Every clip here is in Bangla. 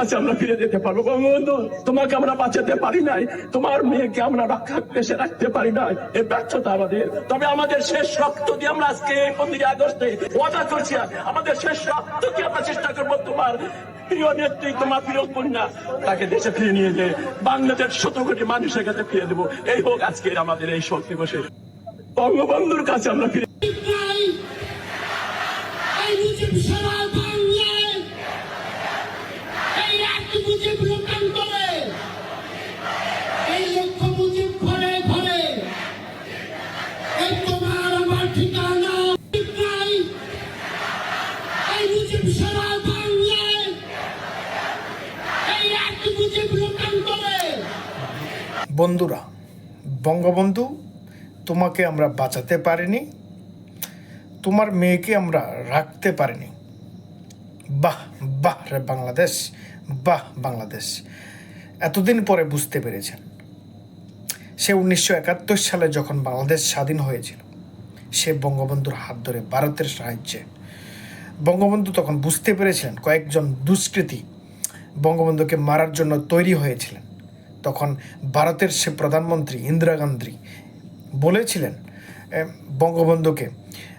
কাছে আমরা ফিরে যেতে পারব। বঙ্গবন্ধু তোমাকে আমরা বাঁচাতে পারি নাই। তোমার মেয়েকে আমরা রক্ষা দেশে রাখতে পারি নাই। এই ব্যর্থতা আমাদের। তবে আমাদের শেষ রক্ত দিয়ে আমরা আজকে এই পনেরোই আগস্টে ওয়াদা করছি আমাদের শেষ রক্ত দিয়ে আমরা চেষ্টা করব তোমার প্রিয় নেত্রী, তোমার প্রিয় কন্যা, তাকে দেশে ফিরে নিয়ে যে বাংলাদেশ শত কোটি মানুষের কাছে ফিরে দেবো। এই হোক আজকের আমাদের এই শক্তি বসে বঙ্গবন্ধুর কাছে আমরা ফিরে নাই এই মুজিব সারা বাংলায় বন্ধুরা, বঙ্গবন্ধু, তোমাকে আমরা বাঁচাতে পারিনি। তোমার মেয়েকে আমরা রাখতে পারিনি। বাহ বাহ রে বাংলাদেশ। বাহ, বাংলাদেশ। এতদিন পরে বুঝতে পেরেছেন। সে উনিশশো একাত্তর সালে যখন বাংলাদেশ স্বাধীন হয়েছিল, সে বঙ্গবন্ধুর হাত ধরে ভারতের সাহায্যে। বঙ্গবন্ধু তখন বুঝতে পেরেছিলেন, কয়েকজন দুষ্কৃতী বঙ্গবন্ধুকে মারার জন্য তৈরি হয়েছিলেন। তখন ভারতের সে প্রধানমন্ত্রী ইন্দিরা গান্ধী বলেছিলেন বঙ্গবন্ধুকে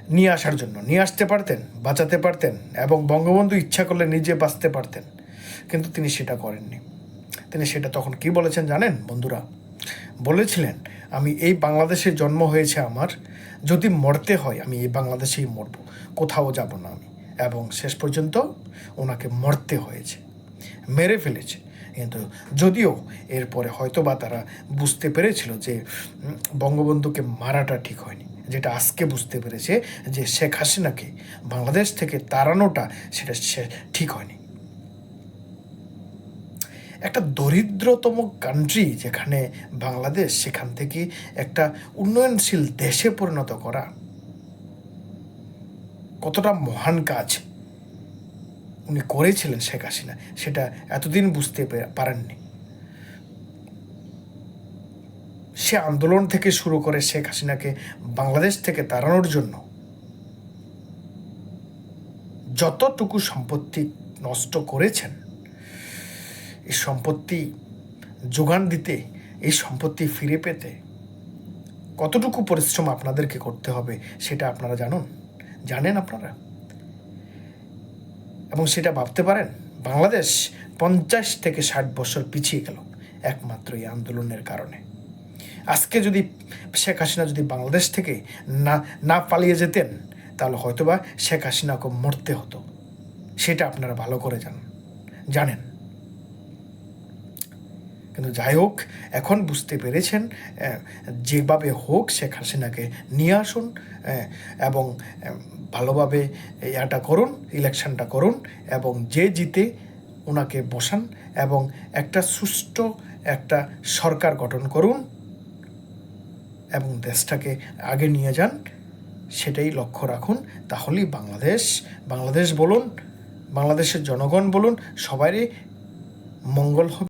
নিয়ে আসার জন্য। নিয়ে আসতে পারতেন, বাঁচাতে পারতেন এবং বঙ্গবন্ধু ইচ্ছা করলে নিজে বাঁচতে পারতেন। কিন্তু তিনি সেটা করেননি। তিনি সেটা তখন কি বলেছেন জানেন, বন্ধুরা? বলেছিলেন, আমি এই বাংলাদেশে জন্ম হয়েছে আমার, যদি মরতে হয় আমি এই বাংলাদেশেই মরব, কোথাও যাব না আমি। এবং শেষ পর্যন্ত ওনাকে মরতে হয়েছে, মেরে ফেলেছে। কিন্তু যদিও এরপরে হয়তো বা তারা বুঝতে পেরেছিল যে বঙ্গবন্ধুকে মারাটা ঠিক হয়নি। যেটা আজকে বুঝতে পেরেছে যে শেখ হাসিনাকে বাংলাদেশ থেকে তাড়ানোটা সেটা ঠিক হয়নি। একটা দরিদ্রতম কান্ট্রি যেখানে বাংলাদেশ সেখান থেকে একটা উন্নয়নশীল দেশে পরিণত করা কতটা মহান কাজ উনি করেছিলেন শেখ হাসিনা, সেটা এতদিন বুঝতে পারেননি। সে আন্দোলন থেকে শুরু করে শেখ হাসিনাকে বাংলাদেশ থেকে তাড়ানোর জন্য যতটুকু সম্পত্তি নষ্ট করেছেন এই সম্পত্তি যোগান দিতে, এই সম্পত্তি ফিরে পেতে কতটুকু পরিশ্রম আপনাদেরকে করতে হবে সেটা আপনারা জানুন। জানেন আপনারা? এবং সেটা ভাবতে পারেন, বাংলাদেশ পঞ্চাশ থেকে ষাট বছর পিছিয়ে গেল একমাত্র এই আন্দোলনের কারণে। আজকে যদি শেখ হাসিনা যদি বাংলাদেশ থেকে না না পালিয়ে যেতেন, তাহলে হয়তোবা শেখ হাসিনাকে মরতে হতো। সেটা আপনারা ভালো করে জানেন। জানেন। কিন্তু যাই হোক, এখন বুঝতে পেরেছেন যেভাবে হোক শেখ হাসিনাকে নিয়ে আসুন এবং ভালোভাবে ইয়াটা করুন, ইলেকশনটা করুন, এবং যে জিতে ওনাকে বসান, এবং একটা সুষ্ঠু একটা সরকার গঠন করুন, এবং দেশটাকে আগে নিয়ে যান, সেটাই লক্ষ্য রাখুন। তাহলেই বাংলাদেশ বাংলাদেশ বলুন, বাংলাদেশের জনগণ বলুন, সবারই মঙ্গল হবে।